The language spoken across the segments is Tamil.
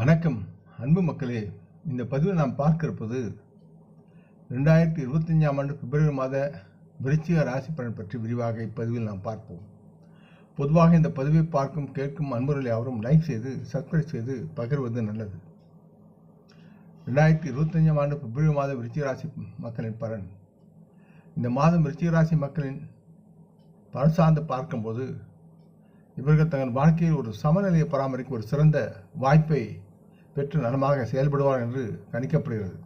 வணக்கம். அன்பு மக்களே இந்த பதிவில் நாம் பார்க்க இருப்பது ரெண்டாயிரத்தி இருபத்தஞ்சாம் ஆண்டு பிப்ரவரி மாத விருச்சிக ராசி பலன் பற்றி விரிவாக இப்பதிவில் நாம் பார்ப்போம். பொதுவாக இந்த பதிவை பார்க்கும் கேட்கும் அன்பர்களை அவரும் லைக் செய்து சப்ஸ்கிரைப் செய்து பகிர்வது நல்லது. ரெண்டாயிரத்தி இருபத்தஞ்சாம் ஆண்டு பிப்ரவரி மாத விருச்சிக ராசி மக்களின் பலன். இந்த மாதம் விருச்சிக ராசி மக்களின் பலன் சார்ந்து பார்க்கும்போது இவர்கள் தங்கள் வாழ்க்கையில் ஒரு சமநிலையை பராமரிக்க ஒரு சிறந்த வாய்ப்பை பெற்று நலமாக செயல்படுவார் என்று கணிக்கப்படுகிறது.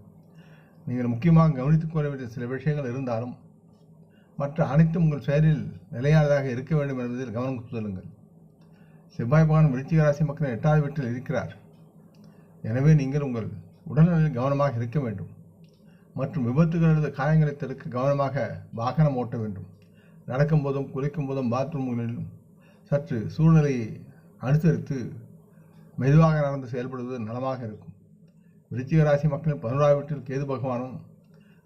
நீங்கள் முக்கியமாக கவனித்துக் கொள்ள வேண்டிய சில விஷயங்கள் இருந்தாலும் மற்ற அனைத்தும் உங்கள் செயலில் நிலையானதாக இருக்க வேண்டும் என்பதில் கவனம் செல்லுங்கள் செவ்வாய் பகவான் விருச்சிக ராசி மக்கள் எட்டாவது வீட்டில் இருக்கிறார். எனவே நீங்கள் உங்கள் உடல்நிலையில் கவனமாக இருக்க வேண்டும். மற்றும் விபத்துகள் அல்லது காயங்களை தடுக்க கவனமாக வாகனம் ஓட்ட வேண்டும். நடக்கும் போதும் குளிக்கும் போதும் பாத்ரூம்களிலும் சற்று சூழ்நிலையை அனுசரித்து மெதுவாக நடந்து செயல்படுவது நலமாக இருக்கும். விருச்சிக ராசி மக்களின் பதினோராம் வீட்டில் கேது பகவானும்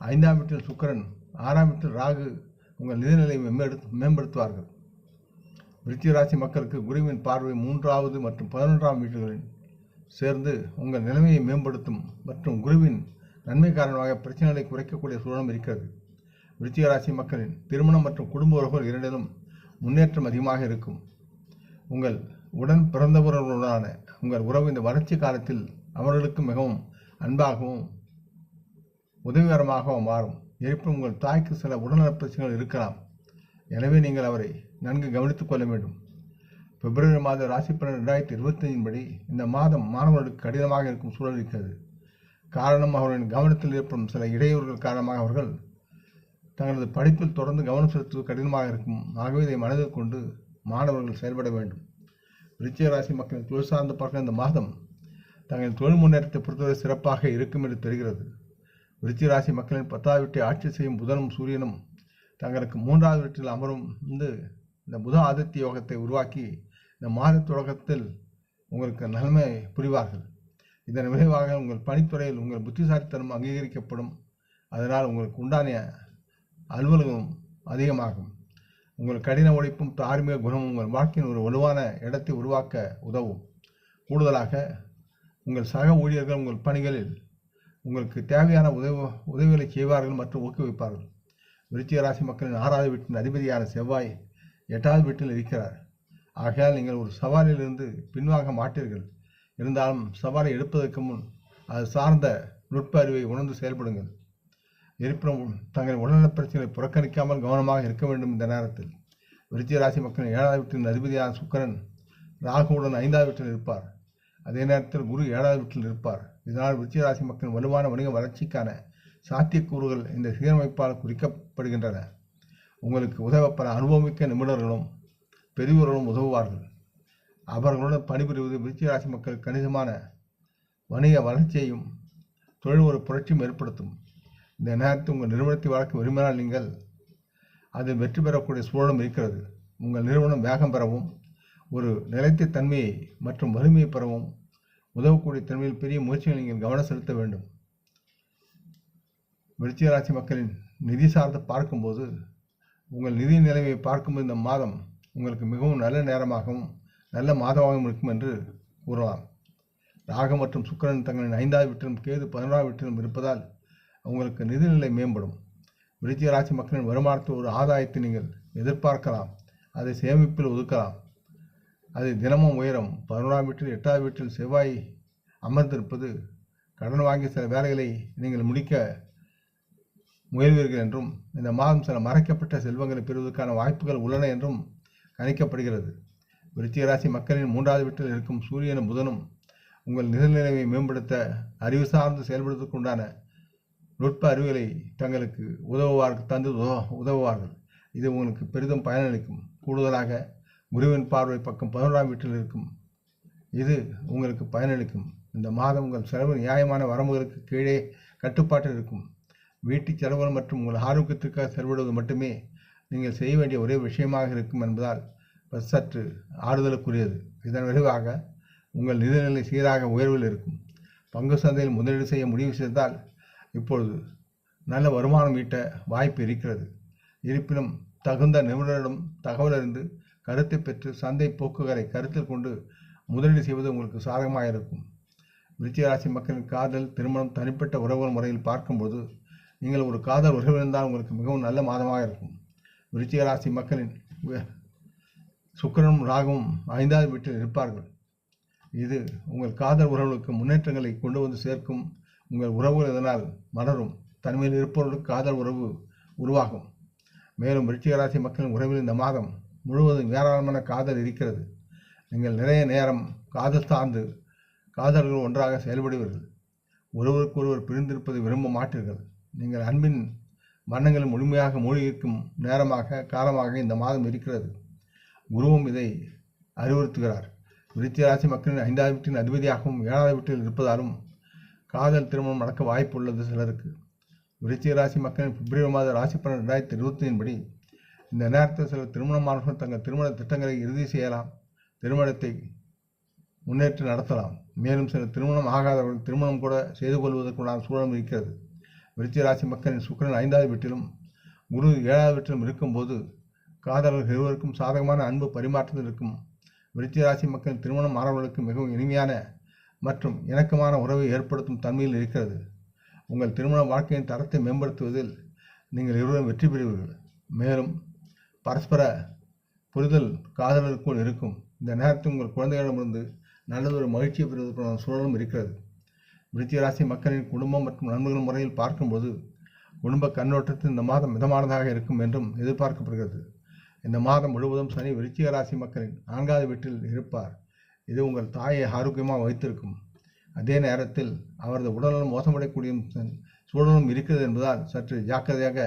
ஐந்தாம் வீட்டில் சுக்கிரன் ஆறாம் வீட்டில் ராகு உங்கள் நிதிநிலையை மேம்படுத்து மேம்படுத்துவார்கள். விருச்சிக ராசி மக்களுக்கு குருவின் பார்வை மூன்றாவது மற்றும் பதினொன்றாம் வீடுகளில் சேர்ந்து உங்கள் நிலைமையை மேம்படுத்தும் மற்றும் குருவின் நன்மை காரணமாக பிரச்சனைகளை குறைக்கக்கூடிய சூழலும் இருக்கிறது. விருச்சிக ராசி மக்களின் திருமணம் மற்றும் குடும்ப உறவுகள் இரண்டிலும் முன்னேற்றம் அதிகமாக இருக்கும். உங்கள் உடன் பிறந்தவர்களுடனான உங்கள் உறவு இந்த வறட்சி காலத்தில் அவர்களுக்கு மிகவும் அன்பாகவும் உதவிகரமாகவும் மாறும். இருப்பினும் உங்கள் தாய்க்கு சில உடல்நல பிரச்சனைகள் இருக்கலாம். எனவே நீங்கள் அவரை நன்கு கவனித்துக் கொள்ள வேண்டும். பிப்ரவரி மாத ராசி பலன் ரெண்டாயிரத்தி இருபத்தஞ்சின் படி இந்த மாதம் மாணவர்களுக்கு கடினமாக இருக்கும் சூழல் இருக்கிறது. காரணம் அவர்களின் கவனத்தில் ஏற்படும் சில இடையூறுகள் காரணமாக அவர்கள் தங்களது படிப்பில் தொடர்ந்து கவனம் செலுத்துவது கடினமாக இருக்கும். ஆகவே இதை மனதில் கொண்டு மாணவர்கள் செயல்பட வேண்டும். விருச்சிக ராசி மக்களின் தொழில் சார்ந்த பார்க்க இந்த மாதம் தங்களின் தொழில் முன்னேற்றத்தை பொறுத்தவரை சிறப்பாக இருக்கும் என்று தெரிகிறது. விருச்சிக ராசி மக்களின் பத்தாவது வீட்டை ஆட்சி செய்யும் புதனும் சூரியனும் தங்களுக்கு மூன்றாவது வீட்டில் அமரும் வந்து இந்த புத ஆதித்ய யோகத்தை உருவாக்கி இந்த மாத தொடக்கத்தில் உங்களுக்கு நன்மை புரிவார்கள். இதன் விளைவாக உங்கள் பணித்துறையில் உங்கள் புத்திசாலித்தனம் அங்கீகரிக்கப்படும். அதனால் உங்களுக்கு உண்டான அலுவலகம் அதிகமாகும். உங்கள் கடின உழைப்பும் தார்மீக குணமும் உங்கள் வாழ்க்கையின் ஒரு வலுவான இடத்தை உருவாக்க உதவும். கூடுதலாக உங்கள் சக ஊழியர்கள் உங்கள் பணிகளில் உங்களுக்கு தேவையான உதவி உதவிகளை செய்வார்கள் மற்றும் ஊக்குவிப்பார்கள். விருச்சிக ராசி மக்களின் ஆறாவது வீட்டின் அதிபதியான செவ்வாய் எட்டாவது வீட்டில் இருக்கிறார். ஆகையால் நீங்கள் ஒரு சவாலிலிருந்து பின்வாங்க மாட்டீர்கள். இருந்தாலும் சவாலை எடுப்பதற்கு முன் அது சார்ந்த நுட்ப அறிவை உணர்ந்து செயல்படுங்கள். இருப்பினும் தங்கள் உடல்நலப் பிரச்சனைகளை புறக்கணிக்காமல் கவனமாக இருக்க வேண்டும் இந்த நேரத்தில். விருச்சிக ராசி மக்களின் ஏழாவது வீட்டின் அதிபதியான சுக்கரன் ராகுவுடன் ஐந்தாவது வீட்டில் இருப்பார். அதே நேரத்தில் குரு ஏழாவது வீட்டில் இருப்பார். இதனால் விருச்சிக ராசி மக்களின் வலுவான வணிக வளர்ச்சிக்கான சாத்தியக்கூறுகள் இந்த சீரமைப்பால் குறிக்கப்படுகின்றன. உங்களுக்கு உதவ பல அனுபவமிக்க நிபுணர்களும் பெரியவர்களும் உதவுவார்கள். அவர்களுடன் பணிபுரிவது விருச்சிக ராசி மக்கள் கணிசமான வணிக வளர்ச்சியையும் தொழில் ஒரு புரட்சியும் ஏற்படுத்தும். இந்த நேரத்தில் உங்கள் நிறுவனத்தை வளர்க்க விரும்பினால் நீங்கள் அதில் வெற்றி பெறக்கூடிய சூழலும் இருக்கிறது. உங்கள் நிறுவனம் வேகம் பெறவும் ஒரு நிலைத்த தன்மையை மற்றும் வலிமையை பெறவும் உதவக்கூடிய தன்மையில் பெரிய முயற்சிகள் நீங்கள் கவனம் செலுத்த வேண்டும். விருச்சிகராசி மக்களின் நிதி சார்ந்து பார்க்கும்போது உங்கள் நிதி நிலைமையை பார்க்கும்போது இந்த மாதம் உங்களுக்கு மிகவும் நல்ல நேரமாகவும் நல்ல மாதமாகவும் இருக்கும் என்று கூறலாம். ராகம் மற்றும் சுக்கரன் தங்களின் ஐந்தாவது வீட்டிலும் கேது பதினோராவது வீட்டிலும் இருப்பதால் உங்களுக்கு நிதிநிலை மேம்படும். விருச்சிக ராசி மக்களின் வருமானத்தில் ஒரு ஆதாயத்தை நீங்கள் எதிர்பார்க்கலாம். அதை சேமிப்பில் ஒதுக்கலாம். அது தினமும் உயரும். பதினோராம் வீட்டில் எட்டாவது வீட்டில் செவ்வாய் அமர்ந்திருப்பது கடன் வாங்கி சில வேலைகளை நீங்கள் முடிக்க முயல்வீர்கள் என்றும் இந்த மாதம் சில மறைக்கப்பட்ட செல்வங்களை பெறுவதற்கான வாய்ப்புகள் உள்ளன என்றும் கணிக்கப்படுகிறது. விருச்சிக ராசி மக்களின் மூன்றாவது வீட்டில் இருக்கும் சூரியனும் புதனும் உங்கள் நிதிநிலையை மேம்படுத்த அறிவு சார்ந்து செயல்படுவதற்கு உண்டான நுட்ப அறிவுகளை தங்களுக்கு உதவுவார்கள் தந்து உதவ- உதவுவார்கள். இது உங்களுக்கு பெரிதும் பயனளிக்கும். கூடுதலாக குருவின் பார்வை பக்கம் பதினோராம் வீட்டில் இருக்கும். இது உங்களுக்கு பயனளிக்கும். இந்த மாதம் உங்கள் செலவு நியாயமான வரம்புகளுக்கு கீழே கட்டுப்பாட்டில் இருக்கும். வீட்டு செலவுகள் மற்றும் உங்கள் ஆரோக்கியத்திற்காக செலவிடுவது மட்டுமே நீங்கள் செய்ய வேண்டிய ஒரே விஷயமாக இருக்கும் என்பதால் சற்று ஆறுதலுக்குரியது. இதன் விளைவாக உங்கள் நிதிநிலை சீராக உயர்வில் இருக்கும். பங்கு சந்தையில் முதலீடு செய்ய முடிவு செய்தால் இப்பொழுது நல்ல வருமானம் ஈட்ட வாய்ப்பு இருக்கிறது. இருப்பினும் தகுந்த நிபுணரிடம் தகவலறிந்து கருத்தை பெற்று சந்தை போக்குகளை கருத்தில் கொண்டு முதலீடு செய்வது உங்களுக்கு சாதகமாக இருக்கும். விருச்சிக ராசி மக்களின் காதல் திருமணம் தனிப்பட்ட உறவுகள் முறையில் பார்க்கும்போது நீங்கள் ஒரு காதல் உறவு இருந்தால் உங்களுக்கு மிகவும் நல்ல மாதமாக இருக்கும். விருச்சிக ராசி மக்களின் சுக்கரனும் ராகமும் ராகுவும் ஐந்தாவது வீட்டில் இருப்பார்கள். இது உங்கள் காதல் உறவுகளுக்கு முன்னேற்றங்களை கொண்டு வந்து சேர்க்கும் உங்கள் உறவுகள் இதனால் மலரும்? தனிமையில் இருப்பவர்களுக்கு காதல் உறவு உருவாகும். மேலும் விருச்சிக ராசி மக்களின் உறவில் இந்த மாதம் முழுவதும் ஏராளமான காதல் இருக்கிறது. நீங்கள் நிறைய நேரம் காதல் சார்ந்து காதல்கள் ஒன்றாக செயல்படுவீர்கள். ஒருவருக்கொருவர் பிரிந்திருப்பதை விரும்ப மாட்டீர்கள். நீங்கள் அன்பின் வண்ணங்களில் முழுமையாக மூழ்கியிருக்கும் நேரமாக காலமாக இந்த மாதம் இருக்கிறது. குருவும் இதை அறிவுறுத்துகிறார். விருத்தி ராசி மக்களின் ஐந்தாவது வீட்டின் அதிபதியாகவும் ஏழாவது வீட்டில் இருப்பதாலும் காதல் திருமணம் நடக்க வாய்ப்பு உள்ளது சிலருக்கு. விருச்சிக ராசி மக்களின் பிப்ரவரி மாத ராசி பலன் ரெண்டாயிரத்தி இருபத்தின் படி இந்த நேரத்தில் சில திருமணமானவர்கள் தங்கள் திருமண திட்டங்களை இறுதி செய்யலாம் திருமணத்தை முன்னேற்றி நடத்தலாம். மேலும் சில திருமணம் ஆகாதவர்கள் திருமணம் கூட செய்து கொள்வதற்குண்டான சூழலும் இருக்கிறது. விருச்சிக ராசி மக்களின் சுக்கிரன் ஐந்தாவது வீட்டிலும் குரு ஏழாவது வீட்டிலும் இருக்கும்போது காதலர்கள் இருவருக்கும் சாதகமான அன்பு பரிமாற்றத்தில் இருக்கும். விருச்சிக ராசி மக்களின் திருமணம் மாணவர்களுக்கு மிகவும் இனிமையான மற்றும் இணக்கமான உறவை ஏற்படுத்தும் தன்மையில் இருக்கிறது. உங்கள் திருமண வாழ்க்கையின் தரத்தை மேம்படுத்துவதில் நீங்கள் இருவரும் வெற்றி பெறுவீர்கள். மேலும் பரஸ்பர புரிதல் காதலருக்குள் இருக்கும். இந்த நேரத்தில் உங்கள் குழந்தைகளிடமிருந்து நல்லதொரு மகிழ்ச்சியை பெறுவதற்கான சூழலும் இருக்கிறது. விருச்சிக ராசி மக்களின் குடும்பம் மற்றும் நண்பர்கள் முறையில் பார்க்கும்போது குடும்ப கண்ணோட்டத்தில் இந்த மாதம் மிதமானதாக இருக்கும் என்றும் எதிர்பார்க்கப்படுகிறது. இந்த மாதம் முழுவதும் சனி விருச்சிக ராசி மக்களின் நான்காவது வீட்டில் இருப்பார். இது உங்கள் தாயை ஆரோக்கியமாக வைத்திருக்கும். அதே நேரத்தில் அவரது உடல்நலம் மோசமடையக்கூடிய சூழலும் இருக்கிறது என்பதால் சற்று ஜாக்கிரதையாக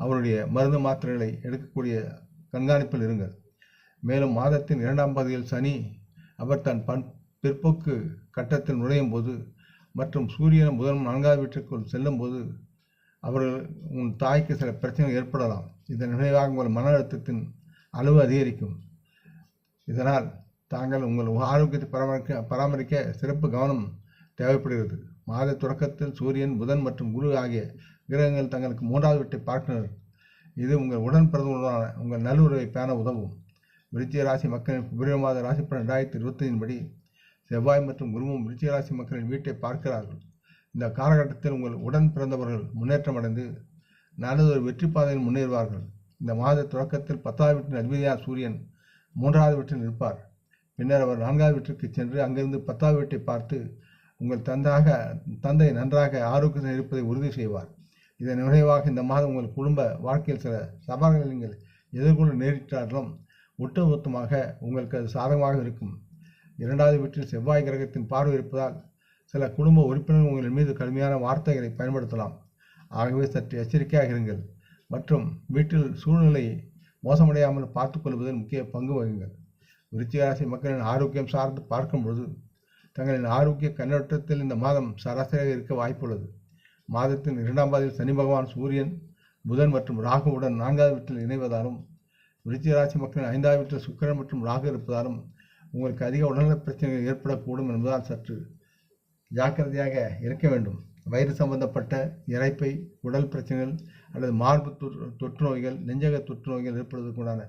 அவருடைய மருந்து மாத்திரைகளை எடுக்கக்கூடிய கண்காணிப்பில் இருங்கள். மேலும் மாதத்தின் இரண்டாம் பகுதியில் சனி அவர் தன் பண் பிற்போக்கு கட்டத்தில் நுழையும் போது மற்றும் சூரியன் முதல் நான்காவது வீட்டிற்குள் செல்லும் போது அவர்கள் உன் தாய்க்கு சில பிரச்சனைகள் ஏற்படலாம். இதன் விளைவாக உங்கள் மன அழுத்தத்தின் அளவு அதிகரிக்கும். இதனால் தாங்கள் உங்கள் ஆரோக்கியத்தை பராமரிக்க பராமரிக்க சிறப்பு கவனம் தேவைப்படுகிறது. மாத தொடக்கத்தில் சூரியன் புதன் மற்றும் குரு ஆகிய கிரகங்கள் தங்களுக்கு மூன்றாவது வீட்டை பார்க்கினர் இது உங்கள் உடன் பிறந்தவர்களான உங்கள் நல்லுறவை பேண உதவும். விருச்சிக ராசி மக்களின் பிப்ரவரி மாத ராசி பலன் ரெண்டாயிரத்தி இருபத்தைந்தின் படி செவ்வாய் மற்றும் குருவும் விருச்சிக ராசி மக்களின் வீட்டை பார்க்கிறார்கள். இந்த காலகட்டத்தில் உங்கள் உடன் பிறந்தவர்கள் முன்னேற்றம் அடைந்து நல்லதொரு வெற்றி பாதையில் முன்னேறுவார்கள். இந்த மாத தொடக்கத்தில் பத்தாவது வீட்டின் அதிபதியான சூரியன் மூன்றாவது வீட்டில் இருப்பார். பின்னர் அவர் நான்காவது வீட்டிற்கு சென்று அங்கிருந்து பத்தாவது வீட்டை பார்த்து உங்கள் தந்தாக தந்தை நன்றாக ஆரோக்கியத்தில் இருப்பதை உறுதி செய்வார். இதன் நிறைவாக இந்த மாதம் உங்கள் குடும்ப வாழ்க்கையில் சில சவால்களை நீங்கள் எதிர்கொள்ள நேரிட்டாலும் ஒட்டுமொத்தமாக உங்களுக்கு அது சாதகமாக இருக்கும். இரண்டாவது வீட்டில் செவ்வாய் கிரகத்தின் பார்வை இருப்பதால் சில குடும்ப உறுப்பினர்கள் உங்கள் மீது கடுமையான வார்த்தைகளை பயன்படுத்தலாம். ஆகவே சற்று எச்சரிக்கையாக இருங்கள். மற்றும் வீட்டில் சூழ்நிலை மோசமடையாமல் பார்த்துக்கொள்வதில் முக்கிய பங்கு வகிங்கள் விருச்சிகராசி மக்களின் ஆரோக்கியம் சார்ந்து பார்க்கும் பொழுது தங்களின் ஆரோக்கிய கண்ணோட்டத்தில் இந்த மாதம் சராசரியாக இருக்க வாய்ப்புள்ளது. மாதத்தின் இரண்டாம் பாதியில் சனி பகவான் சூரியன் புதன் மற்றும் ராகுவுடன் நான்காவது வீட்டில் இணைவதாலும் விருச்சிக மக்களின் ஐந்தாவது வீட்டில் சுக்கிரன் மற்றும் ராகு இருப்பதாலும் உங்களுக்கு அதிக உடல்நல பிரச்சனைகள் ஏற்படக்கூடும் என்பதால் சற்று ஜாக்கிரதையாக இருக்க வேண்டும். வயிறு சம்பந்தப்பட்ட இறைப்பை உடல் பிரச்சனைகள் அல்லது மார்பு தொற்று தொற்று நோய்கள் நெஞ்சக தொற்று நோய்கள் ஏற்படுவதற்குண்டான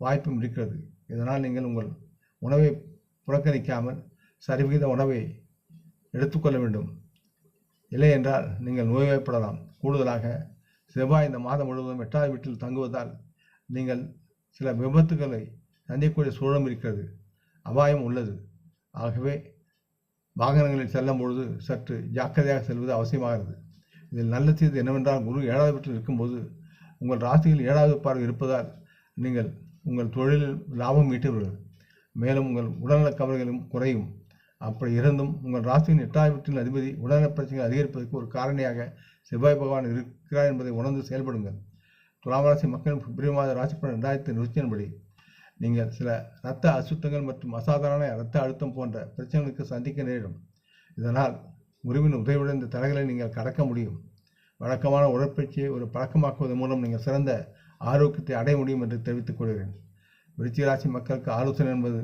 வாய்ப்பும் இருக்கிறது. இதனால் நீங்கள் உங்கள் உணவை புறக்கணிக்காமல் சரிவிகித உணவை எடுத்துக்கொள்ள வேண்டும். இல்லை என்றால் நீங்கள் நோய்வாய்ப்படலாம். கூடுதலாக செவ்வாய் இந்த மாதம் முழுவதும் எட்டாவது வீட்டில் தங்குவதால் நீங்கள் சில விபத்துகளை சந்திக்கக்கூடிய சூழலும் இருக்கிறது. அபாயம் உள்ளது. ஆகவே வாகனங்களில் செல்லும் பொழுது சற்று ஜாக்கிரதையாக செல்வது அவசியமாகிறது. இதில் நல்ல செய்தி என்னவென்றால் குரு ஏழாவது வீட்டில் இருக்கும்போது உங்கள் ராசியில் ஏழாவது பார்வை இருப்பதால் நீங்கள் உங்கள் தொழிலில் லாபம் ஈட்டுவீர்கள் மேலும் உங்கள் உடல்நலக் கவலைகளும் குறையும். அப்படி இருந்தும் உங்கள் ராசியின் எட்டாவது வீட்டின் அதிபதி உடல்நலப் பிரச்சனைகள் அதிகரிப்பதற்கு ஒரு காரணியாக செவ்வாய் பகவான் இருக்கிறார் என்பதை உணர்ந்து செயல்படுங்கள். துலாம் ராசி மக்களின் பிப்ரவரி மாத ராசி பலன் ரெண்டாயிரத்தி நிறுத்தியின்படி நீங்கள் சில இரத்த அசுத்தங்கள் மற்றும் அசாதாரண இரத்த அழுத்தம் போன்ற பிரச்சனைகளுக்கு சந்திக்க நேரிடும். இதனால் உறவின் உதவியுடன் இந்த தடைகளை நீங்கள் கடக்க முடியும். வழக்கமான உடற்பயிற்சியை ஒரு பழக்கமாக்குவதன் மூலம் நீங்கள் சிறந்த ஆரோக்கியத்தை அடைய முடியும் என்று தெரிவித்துக் கொள்கிறேன். விருச்சிகராசி மக்களுக்கு ஆலோசனை என்பது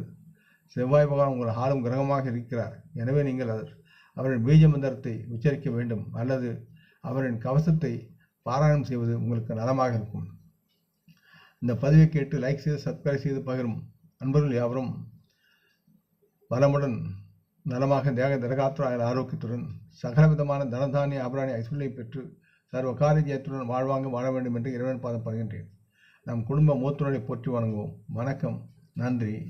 செவ்வாய் பகவான் உங்கள் ஆளும் கிரகமாக இருக்கிறார். எனவே நீங்கள் அவர் அவரின் பீஜ மந்திரத்தை உச்சரிக்க வேண்டும். அல்லது அவரின் கவசத்தை பாராயணம் செய்வது உங்களுக்கு நலமாக இருக்கும். இந்த பதிவை கேட்டு லைக் செய்து சப்ஸ்கிரைப் செய்து பகிரும் அன்பர்கள் யாவரும் வளமுடன் நலமாக தேக திரகாத்திராய ஆரோக்கியத்துடன் சகலவிதமான தனதானிய அபராணி ஐஸ்வர்யை பெற்று சர்வ காரியத்துடன் வாழ்வாங்க வாழ வேண்டும் என்று இறைவன் பாதம் படுகின்றேன். நம் குடும்ப மூத்துணரை போற்றி வணங்குவோம். வணக்கம். நன்றி.